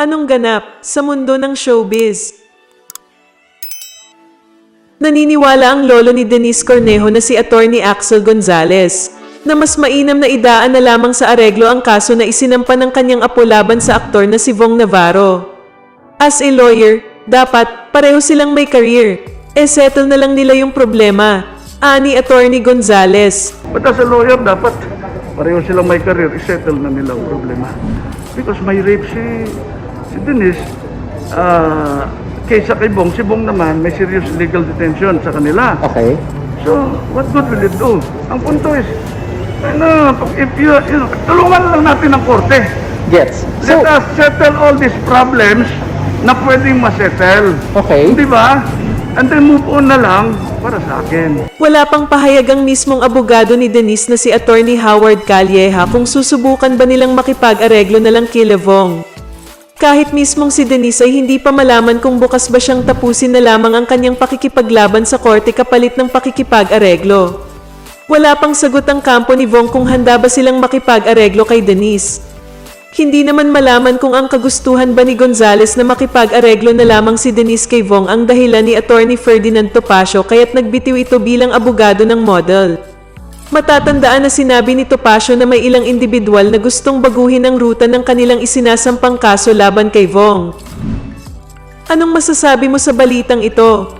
Anong ganap sa mundo ng showbiz? Naniniwala ang lolo ni Denise Cornejo na si Attorney Axel Gonzalez na mas mainam na idaan na lamang sa areglo ang kaso na isinampa ng kanyang apo laban sa aktor na si Vong Navarro. As a lawyer, dapat pareho silang may career. E settle na lang nila yung problema. Ani Attorney Gonzalez. But as a lawyer, dapat pareho silang may career, isettle na nila ang problema. Because may rape si, si Denise, ah, kaysa kay Bong, si Bong naman may serious legal detention sa kanila. Okay. So, what good will it do? Ang punto is, ano, if you, you know, tulungan lang natin ang korte. Gets. Let So, us settle all these problems na pwedeng masettle. okay. Di ba? And then move on na lang para sa akin. Wala pang pahayag ang mismong abogado ni Denise na si Attorney Howard Calleja kung susubukan ba nilang makipag-areglo na lang kay Levong. Kahit mismong si Denise ay hindi pa malaman kung bukas ba siyang tapusin na lamang ang kanyang pakikipaglaban sa korte kapalit ng pakikipag-areglo. Wala pang sagot ang kampo ni Vong kung handa ba silang makipag-areglo kay Denise. Hindi naman malaman kung ang kagustuhan ba ni Gonzales na makipag-areglo na lamang si Denise kay Vong ang dahilan ni Attorney Ferdinand Topacio kaya't nagbitiw ito bilang abogado ng model. Matatandaan na sinabi ni Topacio na may ilang individual na gustong baguhin ang ruta ng kanilang isinasampang kaso laban kay Vong. Anong masasabi mo sa balitang ito?